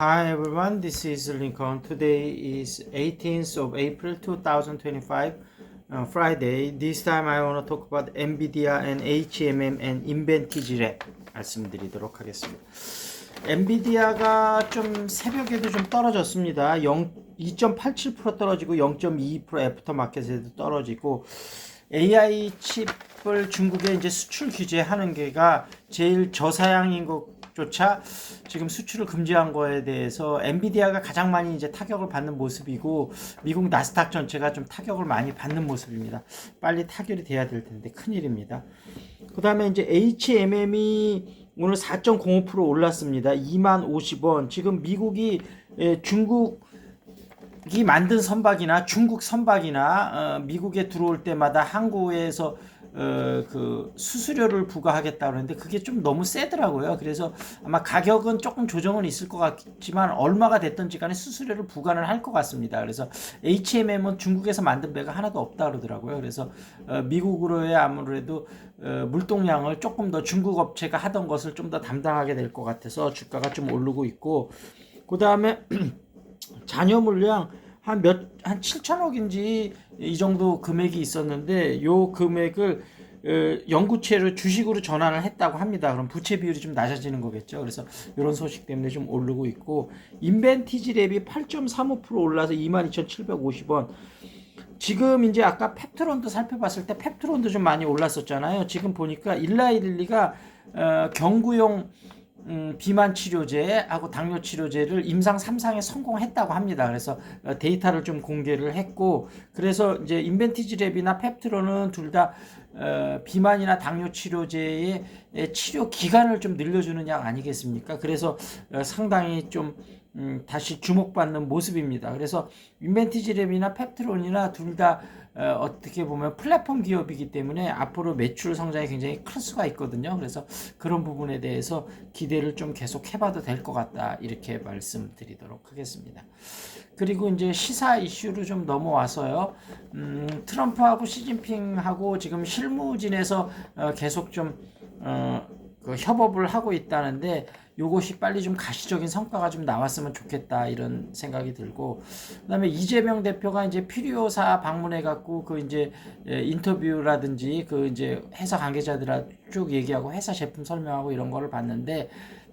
Hi everyone, this is Lincoln. Today is 18th of April 2025, uh, Friday. This time I want to talk about NVIDIA and HMM and Inventage Lab 말씀드리도록 하겠습니다. 엔비디아가 좀 새벽에도 좀 떨어졌습니다. 0, 2.87% 떨어지고 0.22% 애프터 마켓에도 떨어지고 AI 칩을 중국에 이제 수출 규제하는 게가 제일 저사양인 것 조차 지금 수출을 금지한 거에 대해서 엔비디아가 가장 많이 이제 타격을 받는 모습이고 미국 나스닥 전체가 좀 타격을 많이 받는 모습입니다. 빨리 타결이 돼야 될 텐데 큰일입니다. 그 다음에 이제 HMM이 오늘 4.05% 올랐습니다. 2만 50원. 지금 미국이 예, 중국 이 만든 선박이나 중국 선박이나 어, 미국에 들어올 때마다 항구에서 어, 그 수수료를 부과하겠다 그러는데 그게 좀 너무 세더라고요. 그래서 아마 가격은 조금 조정은 있을 것 같지만 얼마가 됐든지 간에 수수료를 부과는 할 것 같습니다. 그래서 HMM은 중국에서 만든 배가 하나도 없다 그러더라고요. 그래서 어, 미국으로의 아무래도 어, 물동량을 조금 더 중국 업체가 하던 것을 좀 더 담당하게 될 것 같아서 주가가 좀 오르고 있고 그 다음에 잔여 물량 한 몇 한 7천억인지 이 정도 금액이 있었는데 요 금액을 어, 연구체를 주식으로 전환을 했다고 합니다. 그럼 부채 비율이 좀 낮아지는 거겠죠. 그래서 이런 소식 때문에 좀 오르고 있고 인벤티지 랩이 8.35% 올라서 22,750원. 지금 이제 아까 펩트론도 살펴봤을 때 펩트론도 좀 많이 올랐었잖아요. 지금 보니까 일라이릴리가 어, 경구용 음, 비만 치료제하고 당뇨 치료제를 임상 3상에 성공했다고 합니다. 그래서 어, 데이터를 좀 공개를 했고 그래서 이제 인벤티지 랩이나 펩트론은 둘다 어, 비만이나 당뇨 치료제의 치료 기간을 좀 늘려주는 약 아니겠습니까? 그래서 어, 상당히 좀 음, 다시 주목받는 모습입니다. 그래서 인벤티지 랩이나 펩트론이나 둘 다 어, 떻게 보면 플랫폼 기업이기 때문에 앞으로 매출 성장이 굉장히 클 수가 있거든요. 그래서 그런 부분에 대해서 기대를 좀 계속 해봐도 될 것 같다 이렇게 말씀드리도록 하겠습니다. 그리고 이제 시사 이슈로 좀 넘어와서요. 음, 트럼프하고 시진핑하고 지금 실무진에서 어, 계속 좀 어, 그 협업을 하고 있다는데 요것이 빨리 좀 가시적인 성과가 좀 나왔으면 좋겠다 이런 생각이 들고 그다음에 이재명 대표가 이제 필요사 방문해 갖고 그 이제 예, 인터뷰라든지 그 이제 회사 관계자들하고 쭉 얘기하고 회사 제품 설명하고 이런 거를 봤는데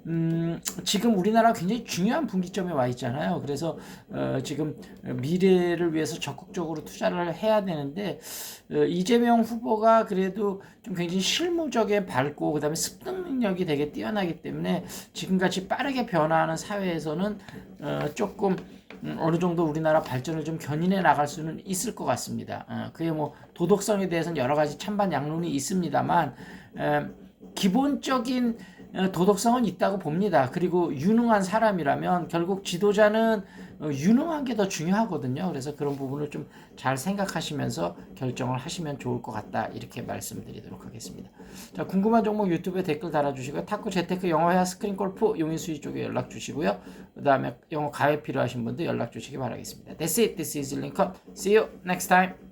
음, 지금 우리나라 굉장히 중요한 분기점에 와 있잖아요. 그래서 어, 지금 미래를 위해서 적극적으로 투자를 해야 되는데 어, 이재명 후보가 그래도 좀 굉장히 실무적에 밝고 그다음에 습득 능력이 되게 뛰어나기 때문에 지금같이 빠르게 변화하는 사회에서는 어, 조금 음, 어느 정도 우리나라 발전을 좀 견인해 나갈 수는 있을 것 같습니다. 어, 그게 뭐 도덕성에 대해서는 여러 가지 찬반 양론이 있습니다만 에, 기본적인 어, 도덕성은 있다고 봅니다. 그리고 유능한 사람이라면 결국 지도자는 어, 유능한 게 더 중요하거든요. 그래서 그런 부분을 좀 잘 생각하시면서 결정을 하시면 좋을 것 같다. 이렇게 말씀드리도록 하겠습니다. 자, 궁금한 종목 유튜브에 댓글 달아주시고요. 탁구, 재테크, 영어 회화, 스크린 골프, 용인 수익 쪽에 연락 주시고요. 그 다음에 영어 가입 필요하신 분들 연락 주시기 바라겠습니다. That's it. This is Lincoln. See you next time.